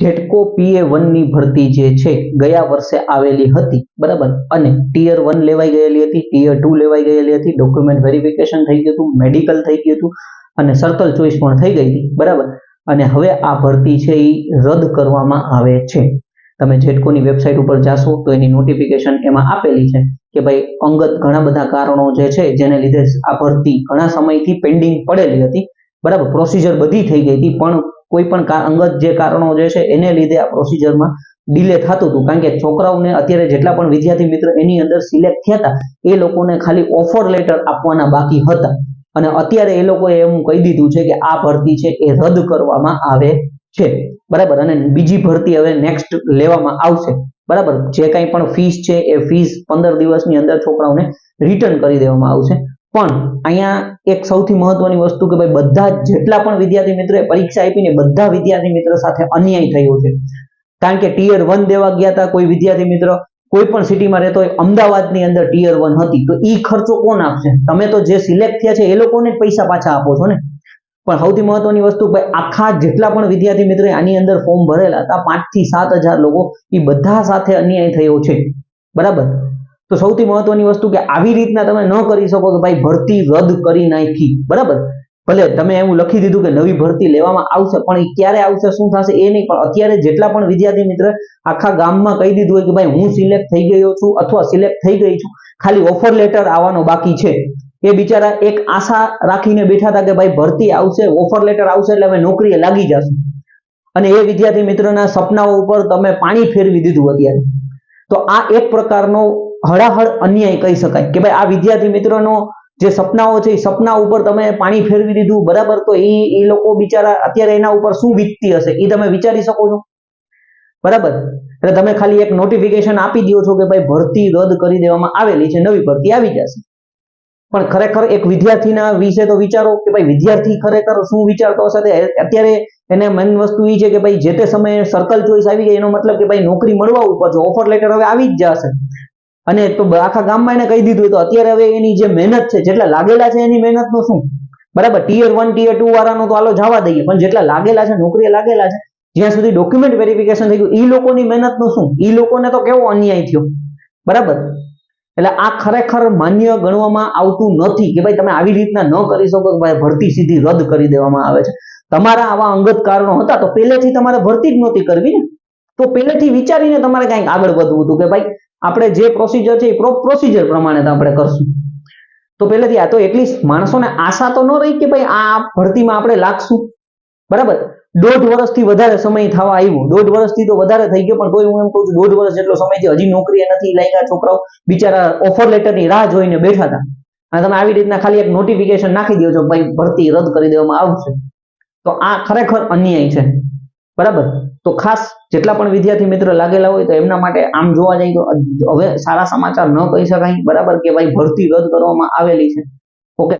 જેટકો પીએ વનની ભરતી જે છે, ગયા વર્ષે આવેલી હતી, બરાબર? અને ટીયર વન લેવાઈ ગયેલી હતી ટીયર ટુ લેવાઈ ગયેલી હતી ડોક્યુમેન્ટ વેરિફિકેશન થઈ ગયું હતું મેડિકલ થઈ ગયું હતું, અને સર્કલ ચોઇસ પણ થઈ ગઈ હતી, બરાબર? અને હવે આ ભરતી છે એ રદ કરવામાં આવે છે. તમે જેટકોની વેબસાઇટ ઉપર જાશો તો એની નોટિફિકેશન એમાં આપેલી છે કે ભાઈ, અંગત ઘણા બધા કારણો જે છે, જેને લીધે આ ભરતી ઘણા સમયથી પેન્ડિંગ પડેલી હતી, બરાબર? પ્રોસિજર બધી થઈ ગઈ હતી, પણ કોઈ પણ અંગત જે કારણો જે છે, એને લીધે આ પ્રોસિજરમાં ડિલે થતું હતું. કારણ કે છોકરાઓને અત્યારે જેટલા પણ વિદ્યાર્થી મિત્રો એની અંદર સિલેક્ટ થયા હતા, એ લોકોને ખાલી ઓફર લેટર આપવાના બાકી હતા. અને અત્યારે એ લોકોએ એમ કહી દીધું છે કે આ ભરતી છે એ રદ કરવામાં આવે છે. બરાબર? અને બીજી ભરતી હવે નેક્સ્ટ લેવામાં આવશે. બરાબર? જે કાંઈ પણ ફીસ છે, એ ફીસ પંદર દિવસની અંદર છોકરાઓને રિટર્ન કરી દેવામાં આવશે. પણ અહીંયા એક સૌથી મહત્વની વસ્તુ કે ભાઈ બધા જેટલા પણ વિદ્યાર્થી મિત્રોએ પરીક્ષા આપીને બધા વિદ્યાર્થી મિત્રો સાથે અન્યાય થયો છે. કારણ કે ટીયર વન દેવા ગયા હતા કોઈ વિદ્યાર્થી મિત્ર, કોઈ પણ સિટીમાં રહેતો હોય, અમદાવાદની અંદર ટીયર વન હતી, તો એ ખર્ચો કોણ આપશે? તમે તો જે સિલેક્ટ થયા છે એ લોકોને પૈસા પાછા આપો છો ને? પણ સૌથી મહત્વની વસ્તુ ભાઈ આખા જેટલા પણ વિદ્યાર્થી મિત્રોએ આની અંદર ફોર્મ ભરેલા હતા, પાંચથી સાત હજાર લોકો એ બધા સાથે અન્યાય થયો છે. બરાબર? તો સૌથી મહત્વની વસ્તુ કે આવી રીતના તમે ન કરી શકો કે ભાઈ ભરતી રદ કરી નાખી. બરાબર? ભલે તમે એવું લખી દીધું કે નવી ભરતી લેવામાં આવશે, પણ એ ક્યારે આવશે, શું થશે એ નહીં, પણ અત્યારે જેટલા પણ વિદ્યાર્થી મિત્ર આખા ગામમાં કહી દીધું હોય કે ભાઈ હું સિલેક્ટ થઈ ગયો છું અથવા સિલેક્ટ થઈ ગઈ છું, ખાલી ઓફર લેટર આવવાનો બાકી છે. એ બિચારા એક આશા રાખીને બેઠા હતા કે ભાઈ ભરતી આવશે ઓફર લેટર આવશે એટલે હવે નોકરીએ લાગી જશે. અને એ વિદ્યાર્થી મિત્રના સપનાઓ ઉપર તમે પાણી ફેરવી દીધું અત્યારે. તો આ એક પ્રકારનો હળાહળ અન્યાય કહી શકાય કે ભાઈ આ વિદ્યાર્થી મિત્રોનો જે સપનાઓ છે એ સપના ઉપર તમે પાણી ફેરવી દીધું, બરાબર? તો એ એ લોકો બિચારા અત્યારે એના ઉપર શું વીતતી હશે? એ તમે વિચારી શકો છો? બરાબર? એટલે તમે ખાલી એક નોટિફિકેશન આપી દો છો કે ભાઈ ભરતી રદ કરી દેવામાં આવેલી છે, નવી ભરતી આવી જશે. પણ ખરેખર એક વિદ્યાર્થીના વિશે તો વિચારો કે ભાઈ વિદ્યાર્થી ખરેખર શું વિચારતો હશે અત્યારે એને મેન વસ્તુ એ છે કે ભાઈ જે તે સમયે સર્કલ ચોઈસ આવી ગઈ એનો મતલબ કે ભાઈ નોકરી મળવા ઉપર છે ઓફર લેટર હવે આવી જ જશે. અને તો આખા ગામમાં એને કહી દીધું તો અત્યારે હવે એની જે મહેનત છે, જેટલા લાગેલા છે એની મહેનતનું શું? બરાબર ટીયર વન ટીયર ટુ વાળાનો તો હાલો જવા દઈએ, પણ જેટલા લાગેલા છે, નોકરીએ લાગેલા છે, જ્યાં સુધી ડોક્યુમેન્ટ વેરિફિકેશન થઈ ગયું એ લોકોની મહેનતનું શું? એ લોકોને તો કેવો અન્યાય થયો? બરાબર? એટલે આ ખરેખર માન્ય ગણવામાં આવતું નથી કે ભાઈ તમે આવી રીતના ન કરી શકો કે ભાઈ ભરતી સીધી રદ કરી દેવામાં આવે છે. તમારા આવા અંગત કારણો હતા તો પહેલેથી તમારે ભરતી જ નહોતી કરવી ને. તો પહેલેથી વિચારીને તમારે કંઈક આગળ વધવું હતું કે ભાઈ આપણે જે પ્રોસિજર છે એ પ્રોસિજર પ્રમાણે આપણે કરશું. તો પહેલેથી આ તો એટલીસ્ટ માણસોને આશા તો ન રહી કે ભાઈ આ ભરતીમાં આપણે લાગશું. બરાબર? દોઢ વર્ષથી વધારે સમય થવા આવ્યો. દોઢ વર્ષથી તો વધારે થઈ ગયો, પણ તોય હું એમ કહું છું, દોઢ વર્ષ જેટલો સમય છે, હજી નોકરી નથી લાગ્યા. છોકરાઓ બિચારા ઓફર લેટરની રાહ જોઈને બેઠા હતા. અને તમે આવી રીતના ખાલી એક નોટિફિકેશન નાખી દો છો ભાઈ ભરતી રદ કરી દેવામાં આવશે. તો આ ખરેખર અન્યાય છે. બરાબર? તો ખાસ જેટલા પણ વિદ્યાર્થી મિત્રો લાગેલા હોય તો એમના માટે આમ જોવા જઈએ તો હવે સારા સમાચાર ન કહી શકાય. બરાબર? કે ભાઈ ભરતી રદ કરવામાં આવેલી છે.